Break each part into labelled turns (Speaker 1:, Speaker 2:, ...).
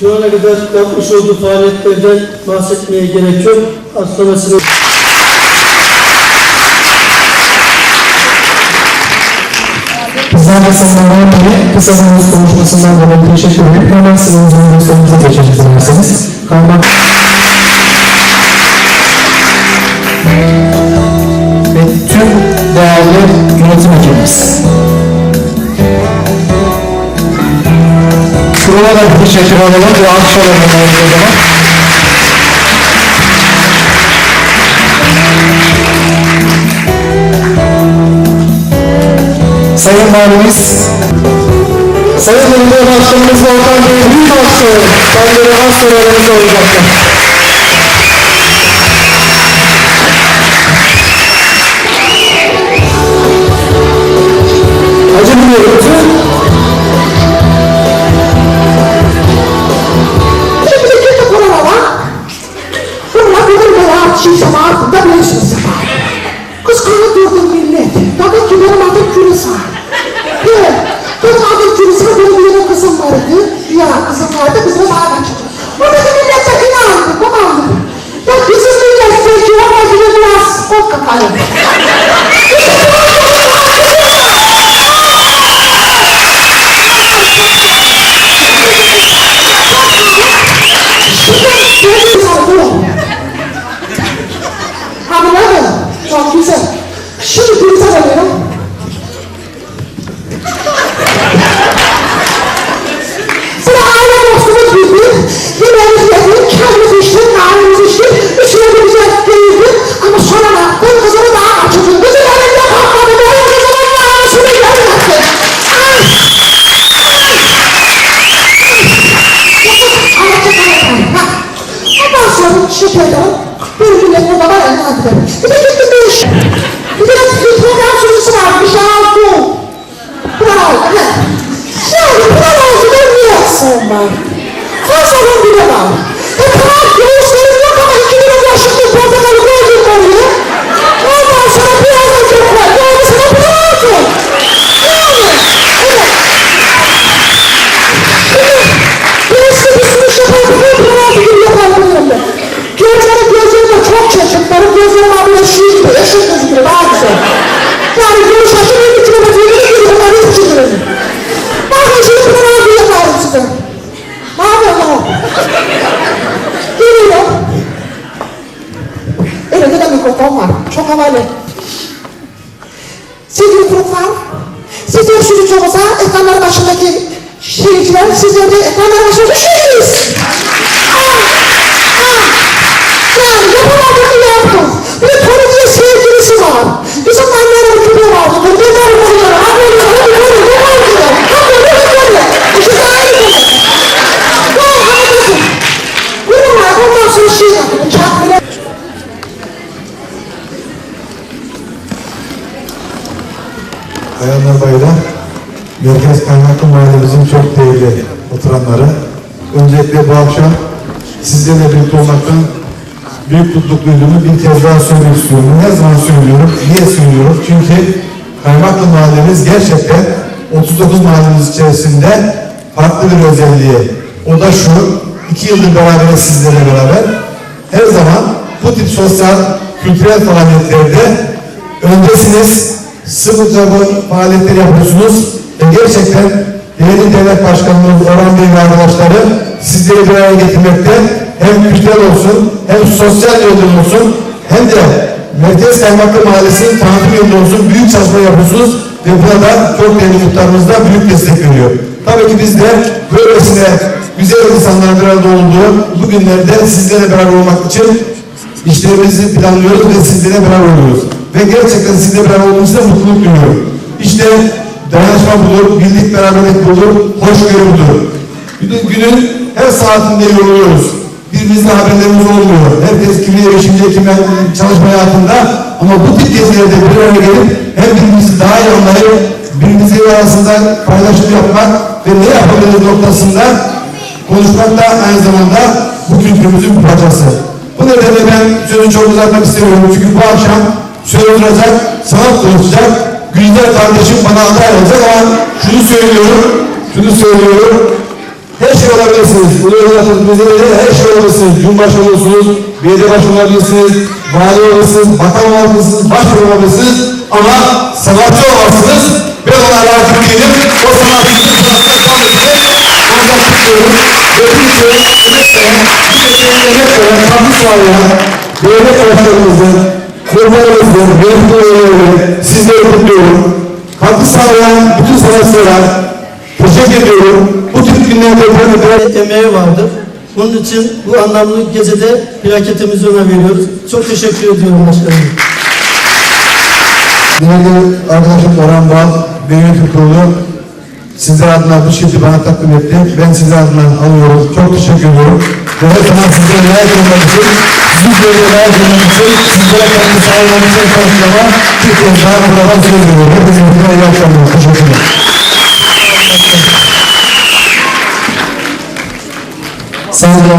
Speaker 1: Şu ana kadar yapmış olduğu faaliyetlerden bahsetmeye gerek yok. Az sonrasını
Speaker 2: Bizler de sonlardan beri kısa zamanda konuşmasından dolayı teşekkür ederim. Hemen üzerinde sorumuza geçeceğiz dilerseniz. Kaymak ve tüm değerli yönetim ekibimiz. Kurula da bir teşekkür alalım ve alkış alalım o zaman. Sayın Valimiz, Sayın Belediye Başkanımız Volkan Bey büyük alkışlayalım. Kendileri hastalarımız olacaktır. Acı bir.
Speaker 3: 막 seyirciler, sizler de ekranlar başında düşürürüz. Yani yapamadığını yaptım. Bir de Tony diye sevgilisi var. Bizim anneler küpe vardı. Bu kadar oluyor. Anneler hadi böyle ne var diyor. Hadi böyle böyle. İkisi de aynı. Ya hadi kızım. Bununla ondan sonra şey yapın. Çakmıra.
Speaker 4: Bayanlar baylar, Merkez Kaynaklı Mahallemizin çok değerli oturanları. Öncelikle bu akşam sizlerle birlikte olmaktan büyük mutluluk duyduğumu bir kez daha söylemek istiyorum. Ne zaman söylüyorum, niye söylüyorum? Çünkü Kaymaklı Mahallemiz gerçekten 39 mahallemiz içerisinde farklı bir özelliği. O da şu, iki yıldır beraberiz sizlerle beraber. Her zaman bu tip sosyal, kültürel faaliyetlerde öndesiniz, sıfır çabuk faaliyetler yapıyorsunuz ve gerçekten değerli devlet başkanımız Orhan Bey ve arkadaşları sizleri bir araya getirmekte hem kültürel olsun hem sosyal yönden olsun hem de Merkez Kaymaklı Mahallesi'nin tanıtım yönünde olsun büyük çalışma yapıyorsunuz ve burada çok değerli muhtarımız da büyük destek veriyor. Tabii ki biz de böylesine güzel insanların bir arada olduğu bu günlerde sizlerle beraber olmak için işlerimizi planlıyoruz ve sizlere beraber oluyoruz. Ve gerçekten sizle beraber olduğumuzda mutluluk duyuyorum. İşte dayanışma budur, birlik beraberlik budur, hoşgörü budur. Günün, günün her saatinde yoruluyoruz. Birbirimizle haberlerimiz olmuyor. Herkes kimi erişince, kimi çalışma hayatında. Ama bu tip gezilerde bir araya gelip hem birbirimizi daha iyi anlayıp birbirimizi arasında paylaşım yapmak ve ne yapabiliriz noktasında konuşmak da aynı zamanda bu kültürümüzün bir parçası. Bu nedenle ben sözü çok uzatmak istemiyorum. Çünkü bu akşam söz duracak, sanat konuşacak. Gülder kardeşim bana aday olacak ama şunu söylüyorum, şunu söylüyorum. Her şey olabilir olabilirsiniz. Ulu Evlat'ın bizlere her şey olabilirsiniz. Cumhurbaşkanı olursunuz, belediye başkanı olabilirsiniz, vali olabilirsiniz, bakan olabilirsiniz, başbakan olabilirsiniz. Ama sanatçı olamazsınız. Ben ona razı değilim. O sanatçı sanatçı kalmasın. Ondan tutuyorum. Ve Türkiye'ye emek veren, Türkiye'ye emek veren, katkı sağlayan, devlet başkanımızın, kurbanımızın, mevzularını sizleri kutluyorum. Katkı sağlayan bütün sanatçılara teşekkür ediyorum. Bu tür günlerde böyle
Speaker 1: emeği vardır. Bunun için bu anlamlı gecede plaketimizi ona veriyoruz. Çok teşekkür ediyorum başkanım.
Speaker 4: Değerli arkadaşım Orhan Bal, Yönetim Kurulu sizler adına bu şirketi bana takdim etti. Ben sizler adına alıyorum. Çok teşekkür ediyorum. Ve her zaman sizlere layık olmak için, sizi böyle layık olmak için, sizlere kendi sağlamak için çalışmama bir kez daha buradan söz veriyorum. Hepinize iyi akşamlar. Teşekkürler. Sağ olun.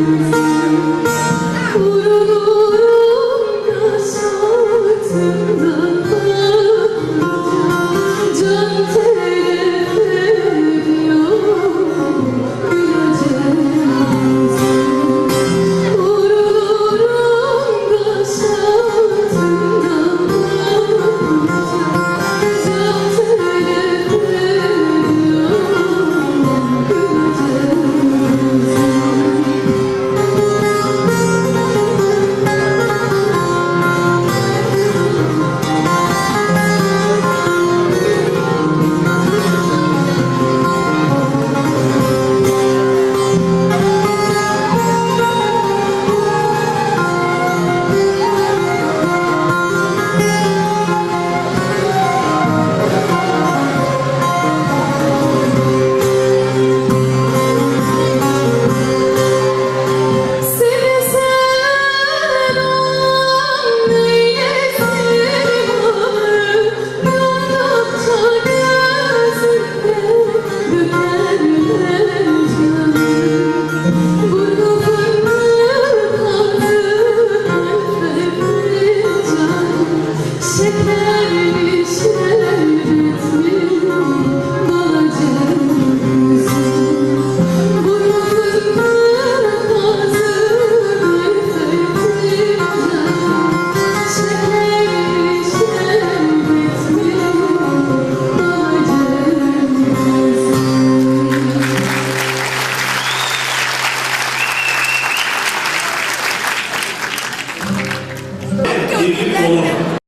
Speaker 4: Thank you.